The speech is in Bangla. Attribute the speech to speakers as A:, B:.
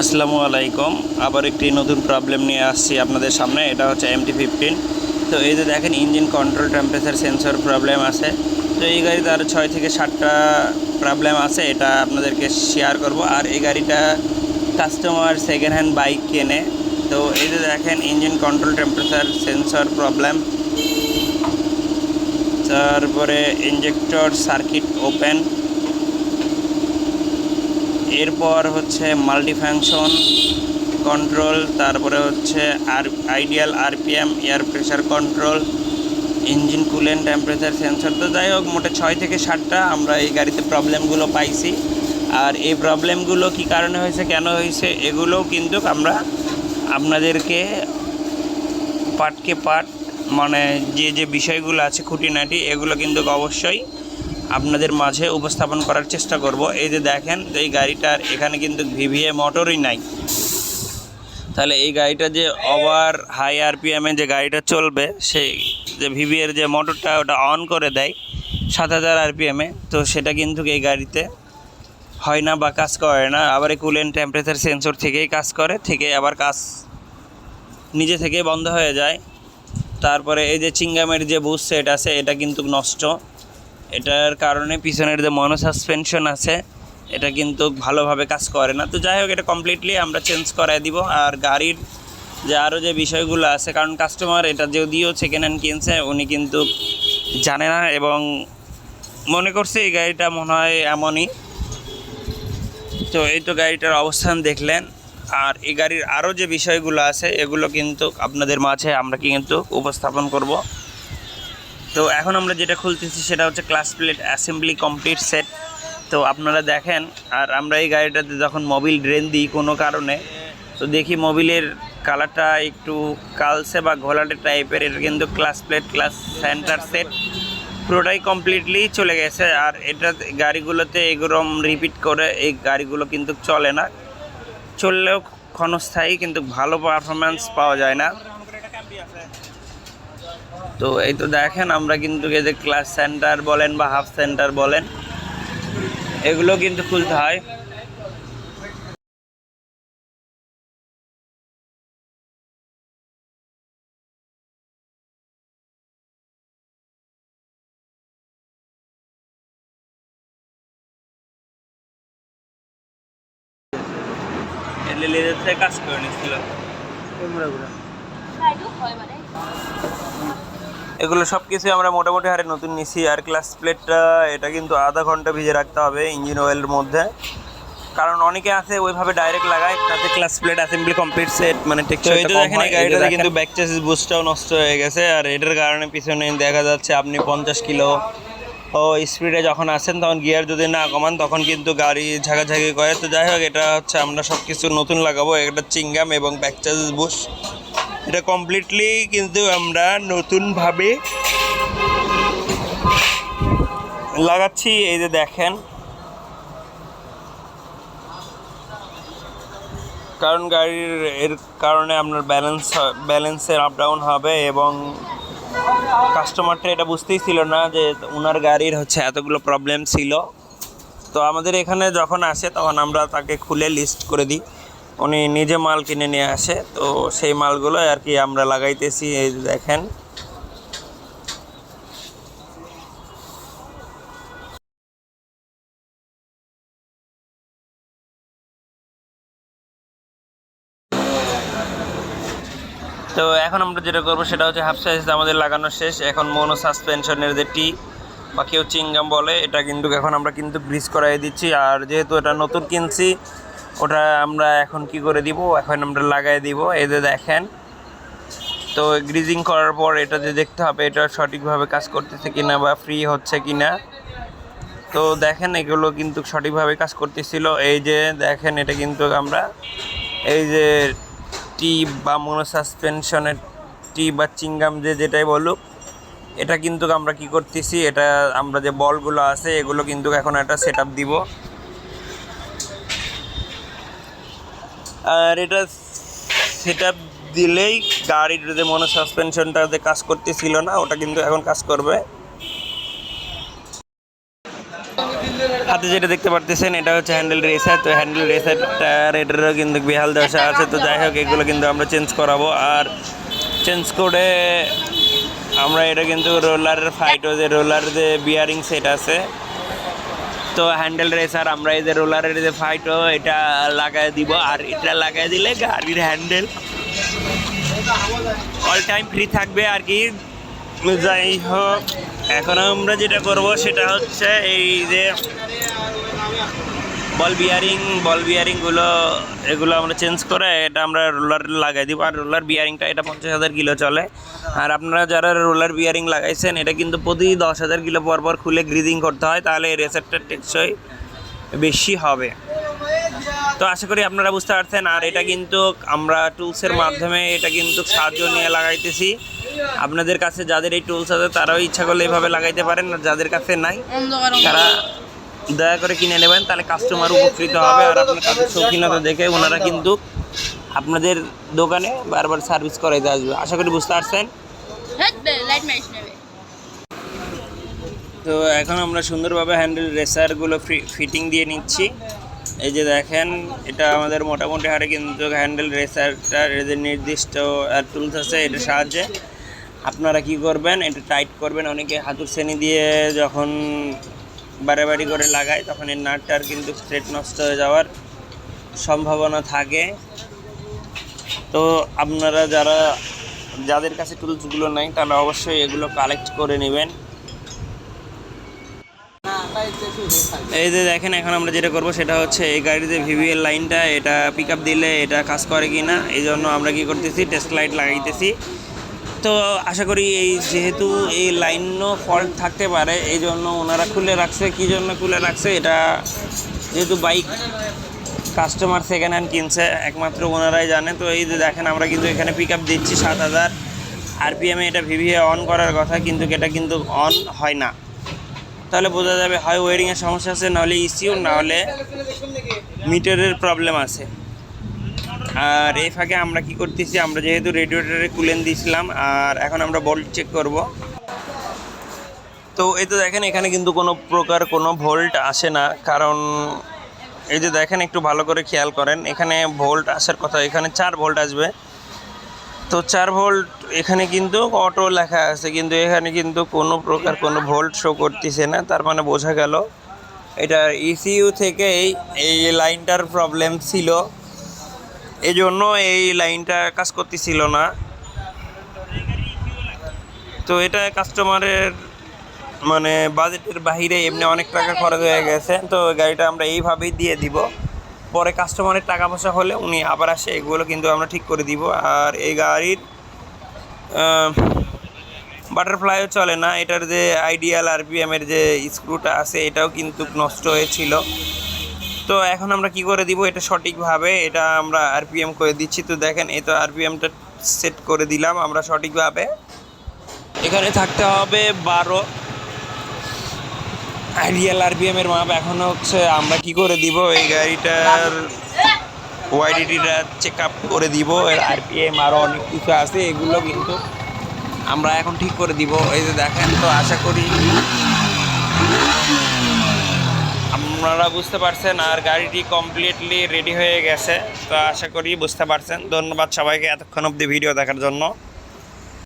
A: আসসালামু আলাইকুম। আবার একটি নতুন প্রবলেম নিয়ে আসছি আপনাদের সামনে। এটা হচ্ছে এমটি ফিফটিন তো এই যে দেখেন engine control temperature sensor problem আছে। তো এই গাড়িতে আরও ছয় থেকে সাতটা প্রবলেম আছে, এটা আপনাদেরকে শেয়ার করব। আর এই গাড়িটা কাস্টমার সেকেন্ড হ্যান্ড বাইক কেনে। তো এই যে দেখেন engine control temperature sensor problem তারপরে ইঞ্জেক্টর সার্কিট ওপেন এরপর হচ্ছে মাল্টিফাংশন কন্ট্রোল তারপরে হচ্ছে আর ideal RPM air pressure control engine coolant temperature sensor তো যাই হোক, মোটে ছয় থেকে সাতটা আমরা এই গাড়িতে প্রবলেমগুলো পাইছি। আর এই প্রবলেমগুলো কি কারণে হয়েছে, কেন হয়েছে, এগুলোও কিন্তু আমরা আপনাদেরকে পার্টকে পার্ট মানে যে যে বিষয়গুলো আছে খুঁটিনাটি, এগুলো কিন্তু অবশ্যই আপনাদের মাঝে উপস্থাপন করার চেষ্টা করব। এই যে দেখেন এই গাড়িটার এখানে কিন্তু ভিভিএ মোটরই নাই। তাহলে এই গাড়িটা যে ওভার হাই আরপিএমে যে গাড়িটা চলবে, সেই যে ভিভিএর যে মোটরটা ওটা অন করে দেয় সাত হাজার আরপিএমে তো সেটা কিন্তু এই গাড়িতে হয় না বা কাজ করে না। আবার কুলেন টেম্পারেচার সেন্সর থেকেই কাজ করে, থেকে আবার কাজ নিজে থেকেই বন্ধ হয়ে যায়। তারপরে এই যে চিঙ্গামের যে বুস সেট আছে, এটা কিন্তু নষ্ট। এটার কারণে পিছনের যে মনো সাসপেনশন আছে, এটা কিন্তু ভালোভাবে কাজ করে না। তো যাই হোক, এটা কমপ্লিটলি আমরা চেঞ্জ করাই দিব। আর গাড়ির যে আরও যে বিষয়গুলো আছে, কারণ কাস্টমার এটা যদিও সেকেন্ড হ্যান্ড কিনছে, উনি কিন্তু জানে না এবং মনে করছে এই গাড়িটা মনে হয় এমনই। তো এই তো গাড়িটার অবস্থান দেখলেন। আর এই গাড়ির আরও যে বিষয়গুলো আছে, এগুলো কিন্তু আপনাদের মাঝে আমরা কিন্তু উপস্থাপন করব। তো এখন আমরা যেটা খুলতেছি সেটা হচ্ছে clutch plate assembly complete set তো আপনারা দেখেন, আর আমরা এই গাড়িটাতে যখন মোবিল ড্রেন দিই কোনো কারণে, তো দেখি মোবিলের কালারটা একটু কালসে বা ঘোলাটে টাইপের এটা কিন্তু clutch plate clutch center set পুরোটাই কমপ্লিটলি চলে গেছে, আর এটা গাড়িগুলোতে এরকম রিপিট করে এই গাড়িগুলো কিন্তু চলে না। চললেও ক্ষণস্থায়ী, কিন্তু ভালো পারফরমেন্স পাওয়া যায় না। তো এই তো দেখেন আমরা কিন্তু এই যে ক্লাস সেন্টার বলেন বা হাফ সেন্টার বলেন এগুলো কিন্তু খুলতে হয়। লেলেদের কাজ করে নিচ্ছিল। এগুলো সব কিছু আমরা মোটামুটি হারে নতুন নিছি আর ক্লাস প্লেটটা এটা কিন্তু আধা ঘণ্টা ভিজে রাখতে হবে ইঞ্জিন অয়েলের মধ্যে। কারণ অনেকে আছে ওইভাবে ডাইরেক্ট লাগায় তাতে clutch plate assembly complete set মানে টেক্সচারটা কম হয় গাড়িটাতে কিন্তু ব্যাক চেসিস বুস্টটাও নষ্ট হয়ে গেছে আর এটার কারণে পিছনে দেখা যাচ্ছে আপনি পঞ্চাশ কিলো ও স্পিডে যখন আসেন তখন গিয়ার যদি না কমান তখন কিন্তু গাড়ি ঝাঁকাঝাঁকি করে। তো যাই হোক এটা হচ্ছে আমরা সব কিছু নতুন লাগাবো এটা চিংগাম এবং ব্যাক চেসিস বুস্ট এটা কমপ্লিটলি কিন্তু আমরা নতুনভাবে লাগাচ্ছি, এই যে দেখেন। কারণ গাড়ির এর কারণে আপনার ব্যালেন্স ব্যালেন্সের আপ ডাউন হবে এবং কাস্টমারটা এটা বুঝতেই ছিল না যে ওনার গাড়ির হচ্ছে এতগুলো প্রবলেম ছিল। তো আমাদের এখানে যখন আসে তখন আমরা তাকে খুলে লিস্ট করে দিই। উনি নিজে মাল কিনে নিয়ে আসে, তো সেই মালগুলো আর কি আমরা লাগাইতেছি, এই দেখেন। তো এখন আমরা যেটা করব সেটা হচ্ছে হাফ সাইজ আমাদের লাগানো শেষ। এখন মনো সাসপেনশনের যে টি, বা কেউ চিংগাম বলে, এটা কিন্তু এখন আমরা কিন্তু গ্রিস করাই দিচ্ছি। আর যেহেতু এটা নতুন কিনছি ওটা আমরা এখন কি করে দিব? এখন আমরা লাগাই দিব। এই যে দেখেন, তো গ্রিজিং করার পর এটা যে দেখতে হবে, এটা সঠিকভাবে কাজ করতেছে কিনা বা ফ্রি হচ্ছে কিনা। তো দেখেন, এগুলো কিন্তু সঠিকভাবে কাজ করতেছিল। এই যে দেখেন, এটা কিন্তু আমরা এই যে টি বা মনো সাসপেনশনের টি বা চিংগাম যে যেটাই বলুক, এটা কিন্তু আমরা কি করতেছি, এটা আমরা যে বলগুলো আছে, এগুলো কিন্তু এখন একটা সেট দিব। আর এটা সেট দিলেই গাড়ির যে মনো সাসপেনশনটা যে কাজ করতেছিল না, ওটা কিন্তু এখন কাজ করবে। হাতে যেটা দেখতে পারতেছেন, এটা হচ্ছে হ্যান্ডেল রেসার তো হ্যান্ডেল রেসারটার এটারও কিন্তু বেহাল দশা আছে। তো যাই হোক, এগুলো কিন্তু আমরা চেঞ্জ করাবো। আর চেঞ্জ করে আমরা এটা কিন্তু রোলারের ফাইটও যে রোলার যে বিয়ারিং সেট আছে তো হ্যান্ডেল রেসার আমরা এই যে রোলারের যে ফাইটও এটা লাগাই দিব। আর এটা লাগাই দিলে গাড়ির হ্যান্ডেল অল টাইম ফ্রি থাকবে আর কি। যাই হোক, এখন আমরা যেটা করব সেটা হচ্ছে এই যে বল বিয়ারিং বল বিয়ারিংগুলো এগুলো আমরা চেঞ্জ করে এটা আমরা রোলার লাগাই দিব। আর রোলার বিয়ারিংটা এটা পঞ্চাশ হাজার কিলো চলে। আর আপনারা যারা রোলার বিয়ারিং লাগাইছেন এটা কিন্তু প্রতি দশ হাজার কিলো পর পর খুলে গ্রিদিং করতে হয় তাহলে এই রেসেপ্টার টেকসই বেশি হবে। তো আশা করি আপনারা বুঝতে পারছেন আর এটা কিন্তু আমরা টুলসের মাধ্যমে এটা কিন্তু সাহায্য নিয়ে লাগাইতেছি। আপনাদের কাছে যাদের এই টুলস আছে তারাও ইচ্ছা করলে এভাবে লাগাইতে পারেন আর যাদের কাছে নাই তারা দয়া করে কিনে নেবেন, তাহলে কাস্টমার উপকৃত হবে আর আপনার কাছে শৌখিনতা দেখে ওনারা কিন্তু আপনাদের দোকানে বারবার সার্ভিস করাইতে আসবে। আশা করি বুঝতে পারছেন? তো এখন আমরা সুন্দরভাবে হ্যান্ডেল রেসারগুলো ফিটিং দিয়ে নিচ্ছি। এই যে দেখেন, এটা আমাদের মোটামুটি হারে কিন্তু হ্যান্ডেল রেসারটার এদের নির্দিষ্ট টুলস আছে, এটার সাহায্যে আপনারা কি করবেন, এটা টাইট করবেন। অনেকে হাতুর শ্রেণি দিয়ে যখন বাড়াবাড়ি করে লাগায়, তখন এর নাটটার কিন্তু স্ট্রেট নষ্ট হয়ে যাওয়ার সম্ভাবনা থাকে। তো আপনারা যারা, যাদের কাছে টুলসগুলো নাই, তারা অবশ্যই এগুলো কালেক্ট করে নেবেন। এই যে দেখেন, এখন আমরা যেটা করব, সেটা হচ্ছে এই গাড়িতে ভিভিএল লাইনটা, এটা পিক দিলে এটা কাজ করে কি না এই জন্য আমরা কি করতেছি টেস্ট লাইট লাগাইতেছি। তো আশা করি এই যেহেতু এই লাইনও ফল্ট থাকতে পারে, এই জন্য ওনারা খুলে রাখছে। কী জন্য খুলে রাখছে? এটা যেহেতু বাইক কাস্টমার সেকেন্ড হ্যান্ড কিনছে, একমাত্র ওনারাই জানে। তো এই যে দেখেন, আমরা কিন্তু এখানে পিক আপ দিচ্ছি সাত হাজার। আরপিএমে এটা ভিভিএ অন করার কথা, কিন্তু এটা কিন্তু অন হয় না। তাহলে বোঝা যাবে হয় ওয়ারিংয়ের সমস্যা আছে, নাহলে ইসিউ নাহলে মিটারের প্রবলেম আছে। আর এই ফাঁকে আমরা কি করতেছি, আমরা যেহেতু রেডিওটারে কুলেন দিয়েছিলাম, আর এখন আমরা ভোল্ট চেক করব। তো এই তো দেখেন, এখানে কিন্তু কোনো প্রকার কোনো ভোল্ট আসে না, কারণ এই যে দেখেন, একটু ভালো করে খেয়াল করেন, এখানে ভোল্ট আসার কথা, এখানে চার ভোল্ট আসবে। তো চার ভোল্ট এখানে কিন্তু অটো লেখা আছে, কিন্তু এখানে কিন্তু কোনো প্রকার কোনো ভোল্ট শো করতেছে না, তার মানে বোঝা গেল। এটা ইসিইউ থেকে এই এই লাইনটার প্রবলেম ছিল। এই জন্য এই লাইনটা কাজ করতেছিল না। তো এটা কাস্টমারের মানে বাজেটের বাইরে এমনি অনেক টাকা খরচ হয়ে গেছে। তো গাড়িটা আমরা এইভাবেই দিয়ে দিব। পরে কাস্টমারের টাকা পয়সা হলে উনি আবার আসে, এগুলো কিন্তু আমরা ঠিক করে দিব। আর এই গাড়ির বাটারফ্লাইও চলে না। এটার যে আইডিয়াল আরপিএমের যে স্ক্রুটা আছে, এটাও কিন্তু নষ্ট হয়েছিল। তো এখন আমরা কি করে দিব? এটা সঠিকভাবে, এটা আমরা আরপিএম করে দিচ্ছি। তো দেখেন, এই তো আরপিএমটা সেট করে দিলাম আমরা সঠিকভাবে। এখানে থাকতে হবে বারো। আইডিয়াল আরপিএম এর মাপ এখন হচ্ছে আমরা কি করে দিব? এই গাড়িটার ওয়াইডিটিটা চেক আপ করে দিব। এর আরপিএম আরও অনেক কিছু আছে, এগুলো কিন্তু আমরা এখন ঠিক করে দিব। এই যে দেখেন তো, আশা করি আপনারা বুঝতে পারছেন আর গাড়িটি কমপ্লিটলি রেডি হয়ে গেছে, তো আশা করি বুঝতে পারছেন। ধন্যবাদ সবাইকে এতক্ষণ অব্দি ভিডিও দেখার জন্য।